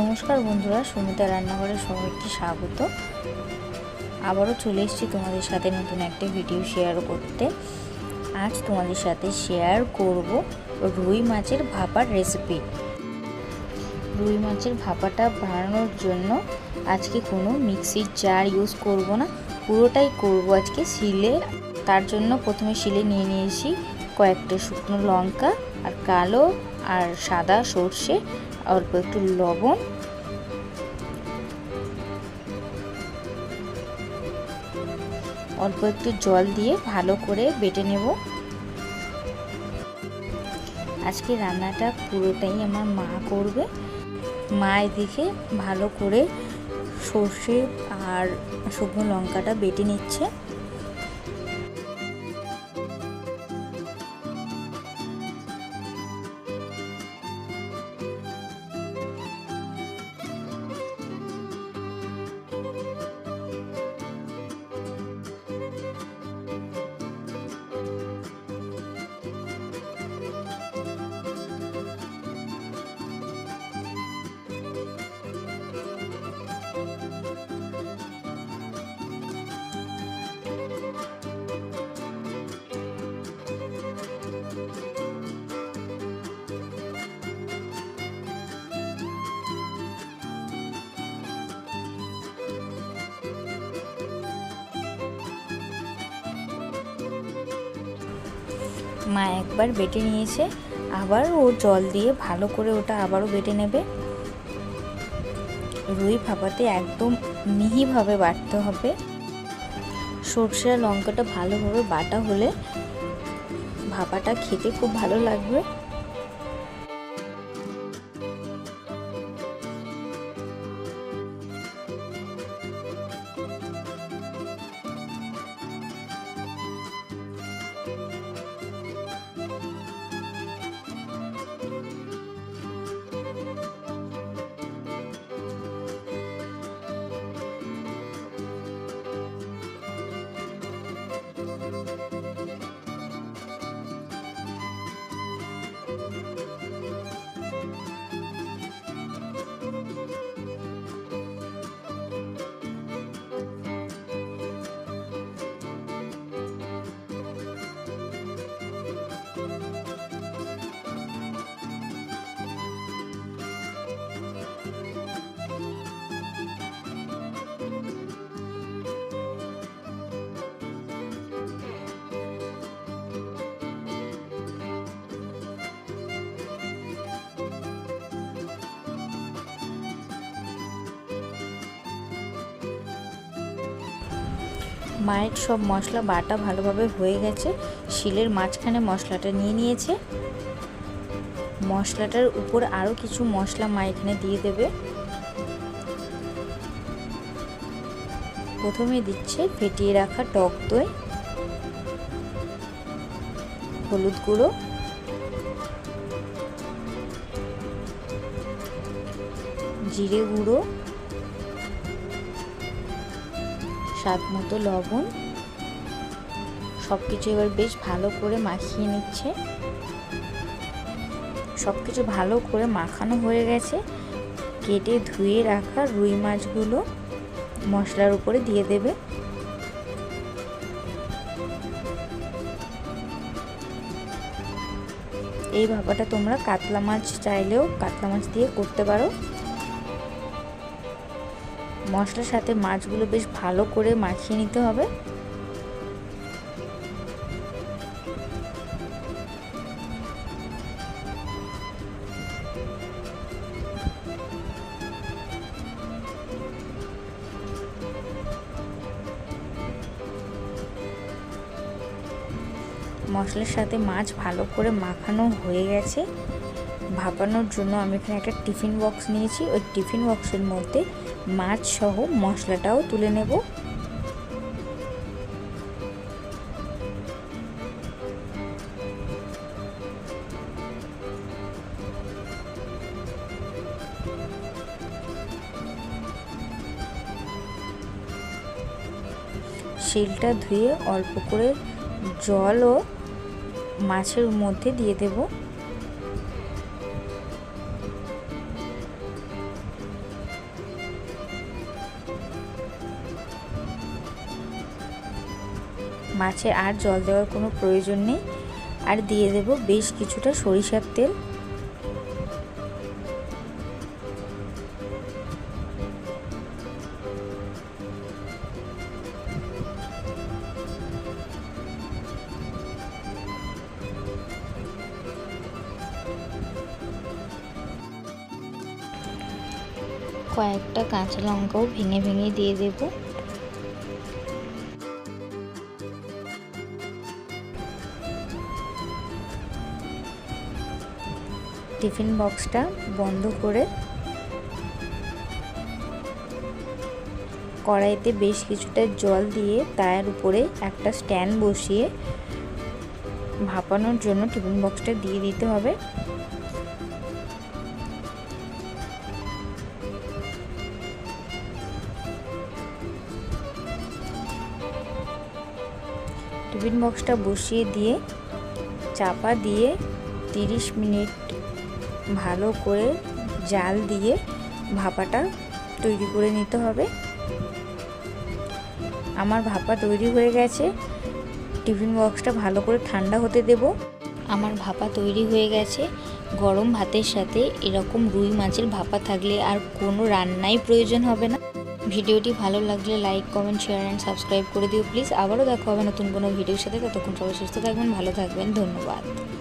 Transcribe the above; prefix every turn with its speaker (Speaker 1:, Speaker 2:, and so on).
Speaker 1: নমস্কার বন্ধুরা, সুমিতা রান্নাঘরে সবাইকে স্বাগত। আবারও চলে এসেছি তোমাদের সাথে নতুন একটা ভিডিও শেয়ার করতে। আজ তোমাদের সাথে শেয়ার করব রুই মাছের ভাপার রেসিপি রুই মাছের ভাপাটা বানানোর জন্য আজকে কোনো মিক্সির জার ইউজ করব না, পুরোটাই করব আজকে শিলে। তার জন্য প্রথমে শিলে নিয়ে নিয়েছি কয়েকটা শুকনো লঙ্কা আর কালো আর সাদা সর্ষে, অল্প একটু লবণ। অল্প একটু জল দিয়ে ভালো করে বেটে নেব। আজকে রান্নাটা পুরোটাই আমার মা করবে। মা এদিকে ভালো করে সর্ষে আর শুকনো লঙ্কাটা বেটে নিচ্ছে। মা একবার বেটে নিয়েছে, আবার ও জল দিয়ে ভালো করে ওটা আবারও বেটে নেবে। রুই ভাপাতে একদম মিহিভাবে বাটতে হবে। সর্ষে লঙ্কাটা ভালোভাবে বাটা হলে ভাপাটা খেতে খুব ভালো লাগবে। মায়ের সব মশলা বাটা ভালোভাবে হয়ে গেছে। শিলের মাঝখানে মশলাটা নিয়ে নিয়েছে। মশলাটার উপর আরও কিছু মশলা মা এখানে দিয়ে দেবে। প্রথমে দিচ্ছে ফেটিয়ে রাখা টক দই, হলুদ গুঁড়ো, জিরে গুঁড়ো স্বাদ মতো লবণ। সব কিছু এবার বেশ ভালো করে মাখিয়ে নিচ্ছে। সব কিছু ভালো করে মাখানো হয়ে গেছে। কেটে ধুয়ে রাখা রুই মাছগুলো মশলার উপরে দিয়ে দেবে। এই ভাপাটা তোমরা কাতলা মাছ চাইলেও কাতলা মাছ দিয়ে করতে পারো। মশলার সাথে মাছগুলো বেশ ভালো করে মাখিয়ে নিতে হবে। মশলার সাথে মাছ ভালো করে মাখানো হয়ে গেছে। ভাপানোর জন্য আমি এখানে একটা টিফিন বক্স নিয়েছি। ওই টিফিন বক্সের মধ্যে মাছ সহ মশলাটাও তুলে নেব। শিলটা ধুয়ে অল্প করে জলও মাছের মধ্যে দিয়ে দেব। মাছে আর জল দেওয়ার কোনো প্রয়োজন নেই। আর দিয়ে দেব বেশ কিছুটা সরিষার তেল। কয়েকটা কাঁচা লঙ্কাও ভেঙে ভেঙে দিয়ে দেব। টিফিন বক্সটা বন্ধ করে কড়াইতে বেশ কিছুটা জল দিয়ে তার উপরে একটা স্ট্যান্ড বসিয়ে ভাপানোর জন্য টিফিন বক্সটা দিয়ে দিতে হবে। টিফিন বক্সটা বসিয়ে দিয়ে চাপা দিয়ে তিরিশ মিনিট ভালো করে জাল দিয়ে ভাপাটা তৈরি করে নিতে হবে। আমার ভাপা তৈরি হয়ে গেছে। টিফিন বক্সটা ভালো করে ঠান্ডা হতে দেব। আমার ভাপা তৈরি হয়ে গেছে। গরম ভাতের সাথে এরকম রুই মাছের ভাপা থাকলে আর কোনো রান্নাই প্রয়োজন হবে না। ভিডিওটি ভালো লাগলে like comment share and subscribe করে দিও প্লিজ আবারও দেখা হবে নতুন কোনো ভিডিওর সাথে। ততক্ষণ সবাই সুস্থ থাকবেন, ভালো থাকবেন। ধন্যবাদ।